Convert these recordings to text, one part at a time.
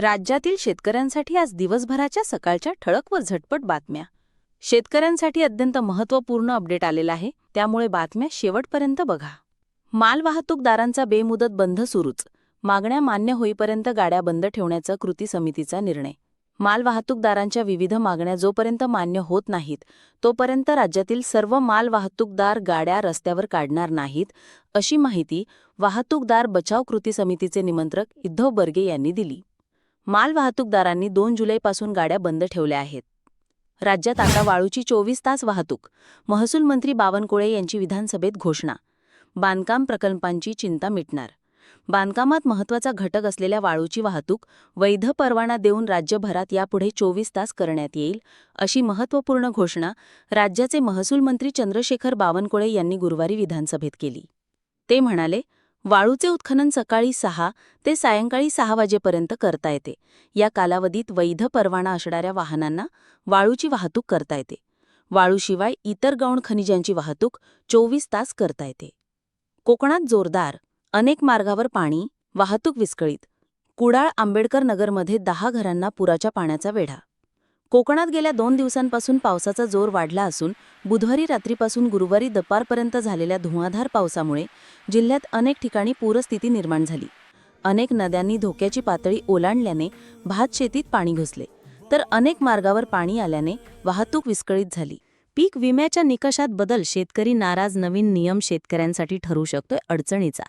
राज्यातील शेतकऱ्यांसाठी आज दिवसभराच्या सकाळच्या ठळक व झटपट बातम्या. शेतकऱ्यांसाठी अत्यंत महत्त्वपूर्ण अपडेट आलेला आहे त्यामुळे बातम्या शेवटपर्यंत बघा. मालवाहतूकदारांचा बेमुदत बंद सुरूच. मागण्या मान्य होईपर्यंत गाड्या बंद ठेवण्याचा कृती समितीचा निर्णय. मालवाहतूकदारांच्या विविध मागण्या जोपर्यंत मान्य होत नाहीत तोपर्यंत राज्यातील सर्व मालवाहतूकदार गाड्या रस्त्यावर काढणार नाहीत अशी माहिती वाहतूकदार बचाव कृती समितीचे निमंत्रक इद्धव बर्गे यांनी दिली. मालवाहतूकदारांनी दोन जुलैपासून गाड्या बंद ठेवल्या आहेत. राज्यात आता वाळूची चोवीस तास वाहतूक महसूल मंत्री बावनकुळे यांची विधानसभेत घोषणा. बांधकाम प्रकल्पांची चिंता मिटणार. बांधकामात महत्त्वाचा घटक असलेल्या वाळूची वाहतूक वैध परवाना देऊन राज्यभरात यापुढे चोवीस तास करण्यात येईल अशी महत्त्वपूर्ण घोषणा राज्याचे महसूल मंत्री चंद्रशेखर बावनकुळे यांनी गुरुवारी विधानसभेत केली. ते म्हणाले वाळूचे उत्खनन सकाळी सहा ते सायंकाळी सहा वाजेपर्यंत करता येते. या कालावधीत वैध परवाना असणाऱ्या वाहनांना वाळूची वाहतूक करता येते. वाळूशिवाय इतर गौण खनिजांची वाहतूक चोवीस तास करता येते. कोकणात जोरदार अनेक मार्गावर पाणी वाहतूक विस्कळीत. कुडाळ आंबेडकर नगरमध्ये दहा घरांना पुराच्या पाण्याचा वेढा कोकणात गेल्या दोन दिवसांपासून पावसाचा जोर वाढला असून बुधवारी रात्रीपासून गुरुवारी दुपारपर्यंत झालेल्या धुवाधार पावसामुळे जिल्ह्यात अनेक ठिकाणी पूरस्थिती निर्माण झाली. अनेक नद्यांनी धोक्याची पातळी ओलांडल्याने भात शेतीत पाणी घुसले. तर अनेक मार्गावर पाणी आल्याने वाहतूक विस्कळीत झाली. पीक विम्याच्या निकषात बदल शेतकरी नाराज नवीन नियम शेतकऱ्यांसाठी ठरू शकतोय अडचणीचा.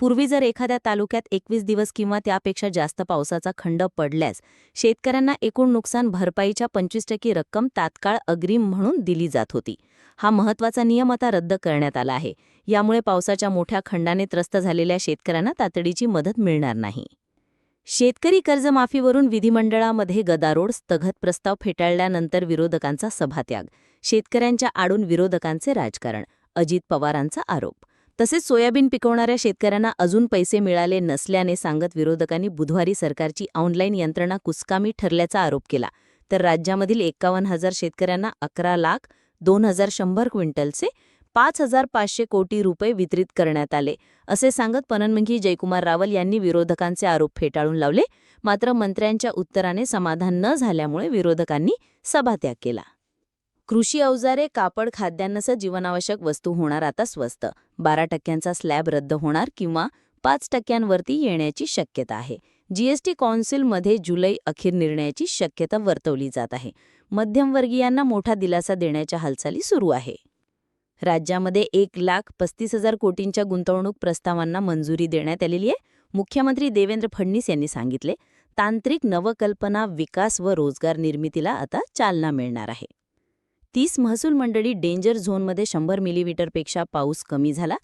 पूर्वी जर एखाद्या तालुक्यात एकवीस दिवस किंवा त्यापेक्षा जास्त पावसाचा खंड पडल्यास शेतकऱ्यांना एकूण नुकसान भरपाईच्या पंचवीस टक्के रक्कम तात्काळ अग्रिम म्हणून दिली जात होती. हा महत्त्वाचा नियम आता रद्द करण्यात आला आहे. यामुळे पावसाच्या मोठ्या खंडाने त्रस्त झालेल्या शेतकऱ्यांना तातडीची मदत मिळणार नाही. शेतकरी कर्जमाफीवरून विधिमंडळामध्ये गदारोळ स्थगत प्रस्ताव फेटाळल्यानंतर विरोधकांचा सभात्याग शेतकऱ्यांच्या आडून विरोधकांचे राजकारण अजित पवारांचा आरोप. तसेच सोयाबीन पिकवणाऱ्या शेतकऱ्यांना अजून पैसे मिळाले नसल्याने सांगत विरोधकांनी बुधवारी सरकारची ऑनलाईन यंत्रणा कुसकामी ठरल्याचा आरोप केला. तर राज्यामधील एकावन्न हजार शेतकऱ्यांना अकरा लाख दोन हजार शंभर क्विंटलचे पाच हजार पाचशे कोटी रुपये वितरित करण्यात आले असे सांगत पणनमंत्री जयकुमार रावल यांनी विरोधकांचे आरोप फेटाळून लावले. मात्र मंत्र्यांच्या उत्तराने समाधान न झाल्यामुळे विरोधकांनी सभात्याग केला. कृषी अवजारे कापड खाद्यान्नसह जीवनावश्यक वस्तू होणार आता स्वस्त. बारा टक्क्यांचा स्लॅब रद्द होणार किंवा पाच टक्क्यांवरती येण्याची शक्यता आहे. जीएसटी कौन्सिलमध्ये जुलै अखेर निर्णयाची शक्यता वर्तवली जात आहे. मध्यमवर्गीयांना मोठा दिलासा देण्याच्या हालचाली सुरू आहे. राज्यामध्ये एक लाख पस्तीस हजार कोटींच्या गुंतवणूक प्रस्तावांना मंजुरी देण्यात आलेली आहे. मुख्यमंत्री देवेंद्र फडणवीस यांनी सांगितले तांत्रिक नवकल्पना विकास व रोजगार निर्मितीला आता चालना मिळणार आहे. तीस महसूल मंडळी डेंजर झोनमध्ये शंभर मिलीमीटरपेक्षा पाऊस कमी झाला.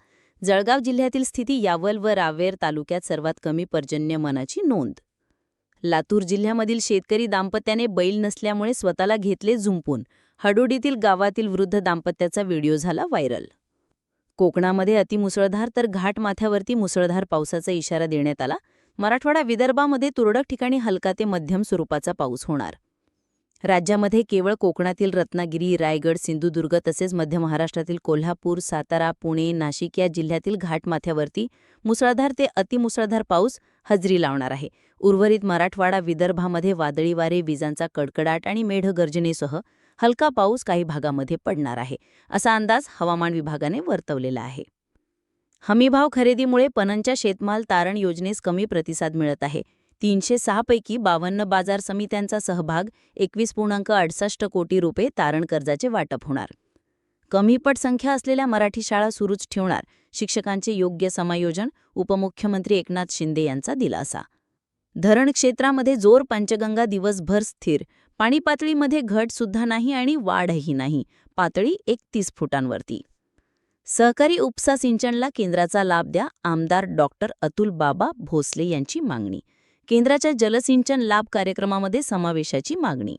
जळगाव जिल्ह्यातील स्थिती यावल व रावेर तालुक्यात सर्वात कमी पर्जन्यमानाची नोंद. लातूर जिल्ह्यामधील शेतकरी दाम्पत्याने बैल नसल्यामुळे स्वतःला घेतले झुंपून. हडोडीतील गावातील वृद्ध दाम्पत्याचा व्हिडिओ झाला व्हायरल. कोकणामध्ये अतिमुसळधार तर घाटमाथ्यावरती मुसळधार पावसाचा इशारा देण्यात आला. मराठवाडा विदर्भामध्ये तुरळक ठिकाणी हलका ते मध्यम स्वरूपाचा पाऊस होणार. राज्यामध्ये केवळ कोकणातील रत्नागिरी रायगड सिंधुदुर्ग तसेच मध्य महाराष्ट्रातील कोल्हापूर सातारा पुणे नाशिक या जिल्ह्यातील घाटमाथ्यावरती मुसळधार ते अतिमुसळधार पाऊस हजरी लावणार आहे. उर्वरित मराठवाडा विदर्भामध्ये वादळी वारे विजांचा कडकडाट आणि मेढगर्जनेसह हलका पाऊस काही भागामध्ये पडणार आहे असा अंदाज हवामान विभागाने वर्तवलेला आहे. हमीभाव खरेदीमुळे पणनच्या शेतमाल तारण योजनेस कमी प्रतिसाद मिळत आहे. तीनशे सहापैकी बावन्न बाजार समित्यांचा सहभाग एकवीस पूर्णांक अडसष्ट कोटी रुपये तारण कर्जाचे वाटप होणार. कमी पटसंख्या असलेल्या मराठी शाळा सुरूच ठेवणार शिक्षकांचे योग्य समायोजन उपमुख्यमंत्री एकनाथ शिंदे यांचा दिलासा. धरण क्षेत्रामध्ये जोर पंचगंगा दिवसभर स्थिर पाणी पातळीमध्ये घट सुद्धा नाही आणि वाढही नाही पातळी एकतीस फुटांवरती. सहकारी उपसा सिंचनला केंद्राचा लाभ द्या आमदार डॉक्टर अतुल बाबा भोसले यांची मागणी. केंद्राच्या जलसिंचन लाभ कार्यक्रमामध्ये समावेशाची मागणी.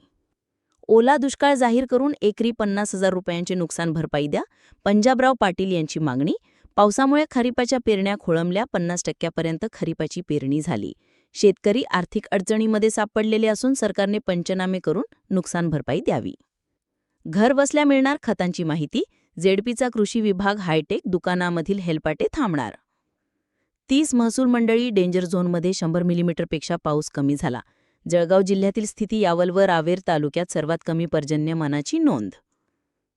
ओला दुष्काळ जाहीर करून एकरी पन्नास हजार रुपयांचे नुकसान भरपाई द्या पंजाबराव पाटील यांची मागणी पावसामुळे खरीपाच्या पेरण्या खोळंबल्या पन्नास टक्क्यापर्यंत खरीपाची पेरणी झाली. शेतकरी आर्थिक अडचणीमध्ये सापडलेले असून सरकारने पंचनामे करून नुकसान भरपाई द्यावी. घर बसल्या मिळणार खतांची माहिती जेडपीचा कृषी विभाग हायटेक दुकानामधील हेलपाटे थांबणार. तीस महसूल मंडळी डेंजर झोनमध्ये शंभर मिलीमीटरपेक्षा पाऊस कमी झाला. जळगाव जिल्ह्यातील स्थिती यावल व रावेर तालुक्यात सर्वात कमी पर्जन्यमानाची नोंद.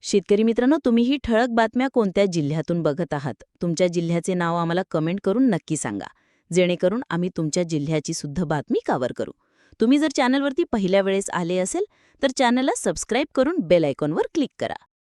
शेतकरी मित्रांनो तुम्ही ही ठळक बातम्या कोणत्या जिल्ह्यातून बघत आहात? तुमच्या जिल्ह्याचे नाव आम्हाला कमेंट करून नक्की सांगा. जेणेकरून आम्ही तुमच्या जिल्ह्याची सुद्धा बातमी कावर करू. तुम्ही जर चॅनलवरती पहिल्या वेळेस आले असेल तर चॅनलला सबस्क्राईब करून बेल आयकॉनवर क्लिक करा.